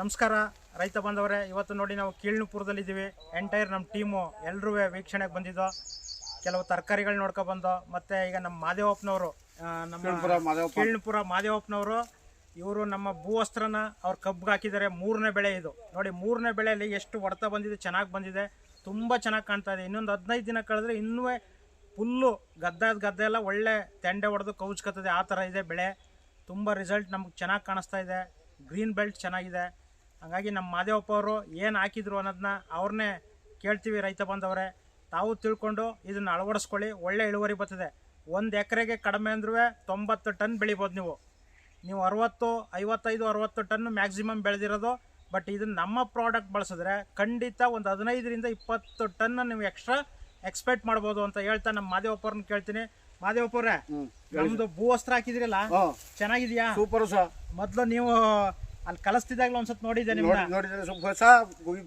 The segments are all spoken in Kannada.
ನಮಸ್ಕಾರ. ರೈತ ಬಾಂಧವರೇ ಇವತ್ತು ನೋಡಿ ನಾವು ಕೀಳ್ನುಪುರದಲ್ಲಿದ್ದೀವಿ. ಎಂಟೈರ್ ನಮ್ಮ ಟೀಮು ಎಲ್ಲರೂ ವೀಕ್ಷಣೆಗೆ ಬಂದಿದ್ದು. ಕೆಲವು ತರಕಾರಿಗಳು ನೋಡ್ಕೊಂಡು ಬಂದು ಮತ್ತೆ ಈಗ ನಮ್ಮ ಮಾದೇವಪ್ಪನವರು ನಮ್ಮ ಕೀಳ್ನುಪುರ ಮಾದೇವಪ್ಪನವರು ಇವರು ನಮ್ಮ ಭೂವಸ್ತ್ರನ ಅವ್ರ ಕಬ್ಬಿಗೆ ಹಾಕಿದ್ದಾರೆ. ಮೂರನೇ ಬೆಳೆ ಇದು. ನೋಡಿ ಮೂರನೇ ಬೆಳೆಯಲ್ಲಿ ಎಷ್ಟು ಹೊಡೆತ ಬಂದಿದೆ ಚೆನ್ನಾಗಿ ಬಂದಿದೆ. ತುಂಬ ಚೆನ್ನಾಗಿ ಕಾಣ್ತಾ ಇದೆ. ಇನ್ನೊಂದು ಹದಿನೈದು ದಿನ ಕಳೆದ್ರೆ ಇನ್ನೂ ಫುಲ್ಲು ಗದ್ದೆ ಗದ್ದೆ ಎಲ್ಲ ಒಳ್ಳೆ ತೆಂಡೆ ಹೊಡೆದು ಕೌಚ್ಕತ್ತದೆ ಆ ಥರ ಇದೆ ಬೆಳೆ. ತುಂಬ ರಿಸಲ್ಟ್ ನಮ್ಗೆ ಚೆನ್ನಾಗಿ ಕಾಣಿಸ್ತಾ ಇದೆ. ಗ್ರೀನ್ ಬೆಲ್ಟ್ ಚೆನ್ನಾಗಿದೆ. ಹಾಗಾಗಿ ನಮ್ಮ ಮಾದೇವಪ್ಪ ಅವರು ಏನು ಹಾಕಿದ್ರು ಅನ್ನೋದನ್ನ ಅವ್ರನ್ನೇ ಕೇಳ್ತೀವಿ ರೈತ ಬಂದವರೇ ತಾವು ತಿಳ್ಕೊಂಡು ಇದನ್ನು ಅಳವಡಿಸ್ಕೊಳ್ಳಿ, ಒಳ್ಳೆ ಇಳುವರಿ ಬರ್ತದೆ. ಒಂದು ಎಕರೆಗೆ ಕಡಿಮೆ ಅಂದ್ರೂ ತೊಂಬತ್ತು ಟನ್ ಬೆಳಿಬೋದು ನೀವು. ನೀವು ಅರವತ್ತು, ಐವತ್ತೈದು, ಅರವತ್ತು ಟನ್ ಮ್ಯಾಕ್ಸಿಮಮ್ ಬೆಳೆದಿರೋದು. ಬಟ್ ಇದನ್ನ ನಮ್ಮ ಪ್ರಾಡಕ್ಟ್ ಬಳಸಿದ್ರೆ ಖಂಡಿತ ಒಂದು ಹದಿನೈದರಿಂದ ಇಪ್ಪತ್ತು ಟನ್ ನೀವು ಎಕ್ಸ್ಟ್ರಾ ಎಕ್ಸ್ಪೆಕ್ಟ್ ಮಾಡ್ಬೋದು ಅಂತ ಹೇಳ್ತಾ ನಮ್ಮ ಮಾದೇವಪ್ಪರನ್ನ ಕೇಳ್ತೀನಿ. ಮಾದೇವಪ್ಪವ್ರೆ ನಮ್ದು ಭೂ ವಸ್ತ್ರ ಹಾಕಿದ್ರಲ್ಲ? ಚೆನ್ನಾಗಿದ್ಯಾ? Super sir. ಮೊದ್ಲು ನೀವು ಅಲ್ಲಿ ಕಲಿಸ್ತಿದ್ದಾಗಲೂ ಒಂದ್ಸತ್ ನೋಡಿದ್ದೆ ನಿಮ್ನ? ನೋಡಿದ್ರೆ ಸ್ವಲ್ಪ ಹೊಸ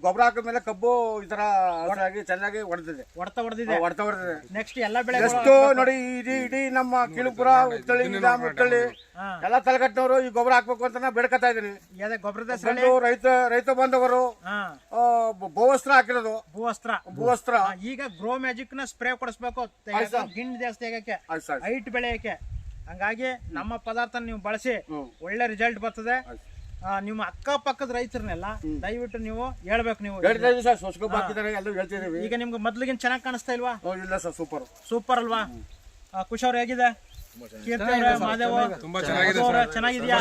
ಗೊಬ್ಬರ ಹಾಕಿದ್ಮೇಲೆ ಕಬ್ಬು ಈ ತರ ಚೆನ್ನಾಗಿ ಹೊಡೆದಿದೆ ಹೊಡ್ತಾ ಹೊಡೆದಿದೆ ಹೊಡ್ತಾ ಹೊಡೆದಿದೆ ನೆಕ್ಸ್ಟ್ ಎಲ್ಲ ಬೆಳೆ ಎಷ್ಟು ನೋಡಿ ಇಡೀ ಇಡೀ ನಮ್ಮ ಕಿಳುಪುರ ಉತ್ತಳಿ ಎಲ್ಲಾ ತಲೆಗಟ್ಟನವರು ಎಲ್ಲ ತಲೆಗಟ್ಟಿನವರು ಈ ಗೊಬ್ಬರ ಹಾಕ್ಬೇಕು ಅಂತ ನಾ ಬೇಡ್ಕೊತಾ ಇದೀನಿ ಗೊಬ್ಬರದ ರೈತ ರೈತ ಬಂದವರು ಭೂವಸ್ತ್ರ ಹಾಕಿರೋದು. ಭೂವಸ್ತ್ರ. ಭೂವಸ್ತ್ರ. ಈಗ ಗ್ರೋ ಮ್ಯಾಜಿಕ್ನ ಸ್ಪ್ರೇ ಕೊಡಿಸ್ಬೇಕು. ಗಿಂಡ್ ಜಾಸ್ತಿ ಆಗಕ್ಕೆ ಹೈಟ್ ಬೆಳೆಯಕ್ಕೆ. ಹಂಗಾಗಿ ನಮ್ಮ ಪದಾರ್ಥ ನೀವು ಬಳಸಿ ಒಳ್ಳೆ ರಿಸಲ್ಟ್ ಬರ್ತದೆ. ನಿಮ್ಮ ಅಕ್ಕಪಕ್ಕದ ರೈತರನ್ನೆಲ್ಲ ದಯವಿಟ್ಟು ನೀವು ಹೇಳ್ಬೇಕು ನೀವು. ಹೇಳ್ತಾ ಸರ್ ಸೊಸ ಗೊಬ್ಬರ ಹಾಕಿದ್ದಾರೆ ಎಲ್ಲ ಹೇಳ್ತಿದೀವಿ ಈಗ ನಿಮ್ಗೆ ಮೊದ್ಲಿಗಿನ ಚೆನ್ನಾಗಿ ಕಾಣಿಸ್ತಾ ಇಲ್ವಾ? ಓ, ಇಲ್ಲ ಸರ್ ಸೂಪರ್ ಸೂಪರ್ ಅಲ್ವಾ? ಆ, ಅವ್ರು ಹೇಗಿದೆ? ಚೆನ್ನಾಗಿದ್ಯಾ?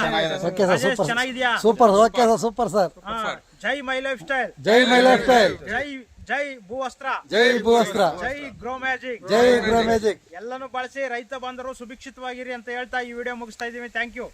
ಚೆನ್ನಾಗಿದ್ಯಾ? Super okay sir super sir. ಹಾ, ಜೈ ಮೈ ಲೈಫ್ ಸ್ಟೈಲ್. ಜೈ ಮೈ ಲೈಫ್ ಸ್ಟೈಲ್. ಜೈ ಜೈ ಭೂವಸ್ತ್ರ ಜೈ ಭೂವಸ್ತ್ರ ಜೈ ಗ್ರೋ ಮ್ಯಾಜಿಕ್. ಜೈ ಗ್ರೋ ಮ್ಯಾಜಿಕ್. ಎಲ್ಲಾನು ಬಳಸಿ ರೈತ ಬಂದರು ಸುಭಿಕ್ಷಿತವಾಗಿರಿ ಅಂತ ಹೇಳ್ತಾ ಈ ವಿಡಿಯೋ ಮುಗಿಸ್ತಾ ಇದೀವಿ ಥ್ಯಾಂಕ್ ಯು